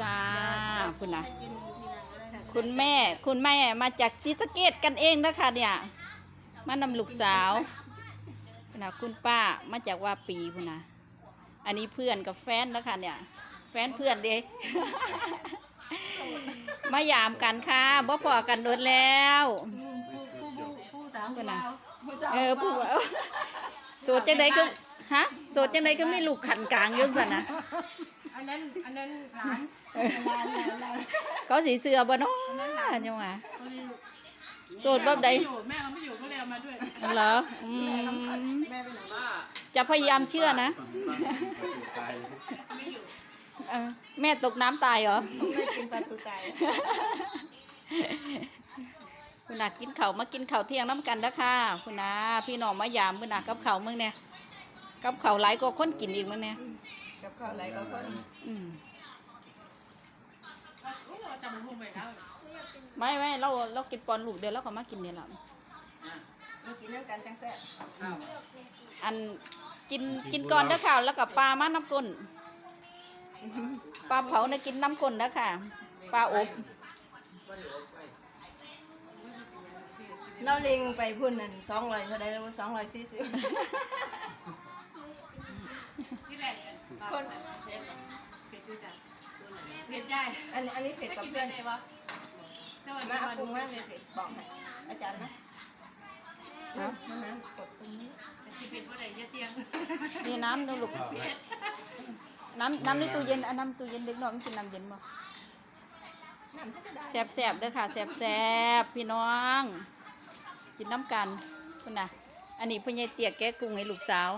จ้าคุณนะให้กินทีหลังก็ได้คุณแม่ คุณแม่มาจากศรีสะเกดกันเองนะคะเนี่ยมานำลูกสาวคุณนะคุณป้ามาจากว่าปีคุณนะอันนี้เพื่อนกับแฟนนะคะเนี่ย แฟนเพื่อนเด้มายามกันค่ะบ่พอกันโดนแล้วผู้ผู้ผู้ผู้สาวคนน่ะผู้สาวเออผู้ว่าโสดจังไดก็ฮะโสดจังไดก็ไม่ลูกขันกลางอยุ่งสันนะ อันนั้นอันนั้นหลานหลานหลานหลานเขาสีเสือบ่เนาะจังหวะโสดแบบใดแม่เขาไม่อยู่ก็เลยเอามาด้วยเหรออืมแม่ไปไหนจะพยายามเชื่อนะไม่อยู่เออแม่ตกน้ำตายเหรอไม่กินปลาตูไก่คุณนากินเขาวมากินเขาวเที่ยงน้ำกันนะค่ะ คุณนาพี่น้องมายามคุณนากับเขาวมึงเนี่ยกับเขาวหลายกว่าคนกินอีกมึงเนี่ย กับข้าวอะไรก็คนอืมเราจำพุ่งไปแล้วไม่ไม่เราเรากินปอนลูกเดียวแล้วเขามากินเนี่ยแหละมากินน้ำกันจังแซ่บอันกินกินก่อนนะค่ะแล้วกับปลามาน้ำก้นปลาเผาเนี่ยกินน้ำก้นนะค่ะปลาอบเราเล็งไปพุ่นนั่นสองร้อยเท่าไดแล้วสองร้อยสี่สิบ ที่แรก คน เผ็ดเผ็ดดูจ้ะ เผ็ดได้อันนี้อันนี้เผ็ดกับกินเพื่อน ได้วะถ้าวันมานี้เอามาปรุดูงมากเลยสิบอกให้อาจารย์นะนะมาน้ำกดตรงนี้ที่เผ็ดว่าไหนจะเสียงนี่น้ำดูลูกน้ำน้ำในตู้เย็นอันน้ำตู้เย็นเด็กน้อยมันกินน้ำเย็นบ่น้ำธรรมดาแซบแซบๆเด้อค่ะแซบแซบๆพี่น้องกินน้ำกันคุณน่ะ อันนี้พ่อใหญ่เตียกแก้กุ้งให้ลูกสาว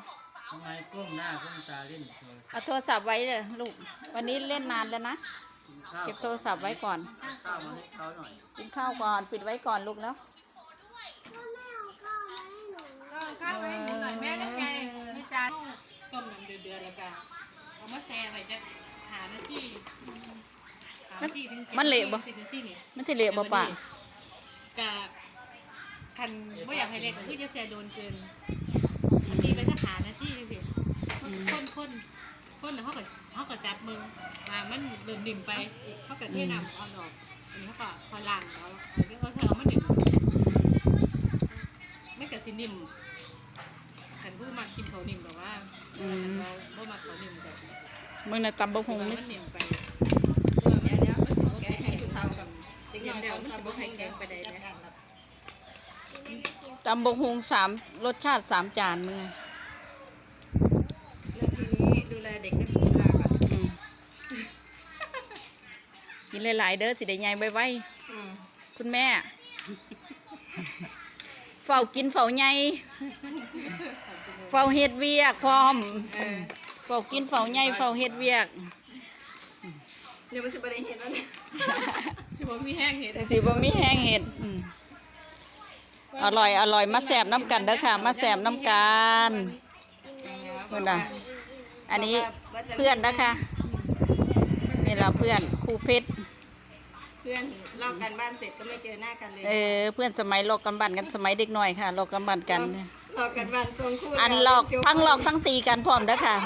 ทำไมก้มหน้าก้มตาเล่นโทรศัพท์เอาโทรศัพท์ไว้เลยลูก วันนี้เล่นนานแล้วนะกินข้าว เก็บโทรศัพท์ไว้ก่อน ข้าวมาให้เขาหน่อยกินข้าวก่อน ปิดไว้ก่อนลูกแล้วข้าวไว้ให้หนูหน่อยแม่นั่นไงนี่จานต้มน้ำเดือดๆแล้วก็เอามาแซ่ไว้จะหาหน้าที่หาหน้าที่ถึงมันเละบ่ สิบนาทีนี่มันจะเละบ่ป่ะกะคันไม่อยากให้เล็กก็คือจะเสียโดนเกินนาทีก็จะหาหน้าที่จังสิคนคน คนแล้วเขาก็เขาก็จับมึงมามันเริ่มดิ่มไปเขาก็เทน้ำเอาดอกอันนี้เขาก็คอยล้างแล้วอันนี้เขาเธอเอามาดึงไม่กับสินิ่มคันผู้มากินเขานิ่มแบบว่าอืมเราบ่มาเขานิ่มแบบมึงน่ะตำบะฮงมันไม่นิ่มไปเดี๋ยวเดี๋ยวแกให้ผู้เฒ่ากับติ๊กน้อยเดี๋ยวก่อนมันจะบ่ให้แกงไปได้จัดนะการครับตำบะฮงสามรสชาติสามจานมึงเรื่อ หลายๆเด้อสิได้ใหญ่ไวอืมๆคุณแม่ เฝ้ากินเฝ้าใหญ่เฝ้าเฮ็ดเวียกพร้อมเออเฝ้ากินเฝ้าใหญ่เฝ้าเฮ็ดเวียกเดี๋ยวมันสิบได้เห็นว่าเนี่ยที่บ่มีแห้งเห็ดแต่สิบ่มีแห้งเห็ดอืมอร่อยอร่อยมาแสบน้ำกันเด้อค่ะมาแสบน้ำกันเพื่อนน่ะอันนี้เพื่อนนะคะนี่เราเพื่อนครูเพชร เพื่อนลอกกันบ้านเสร็จก็ไม่เจอหน้ากันเลยเออเพื่อนสมัยโลกกำบันกันสมัยเด็กหน่อยค่ะโลกกำบันกันลอกกันบ้านทรงคู่อันหลอกทั้งหลอกทั้งตีกันพร้อมเด้อค่ะ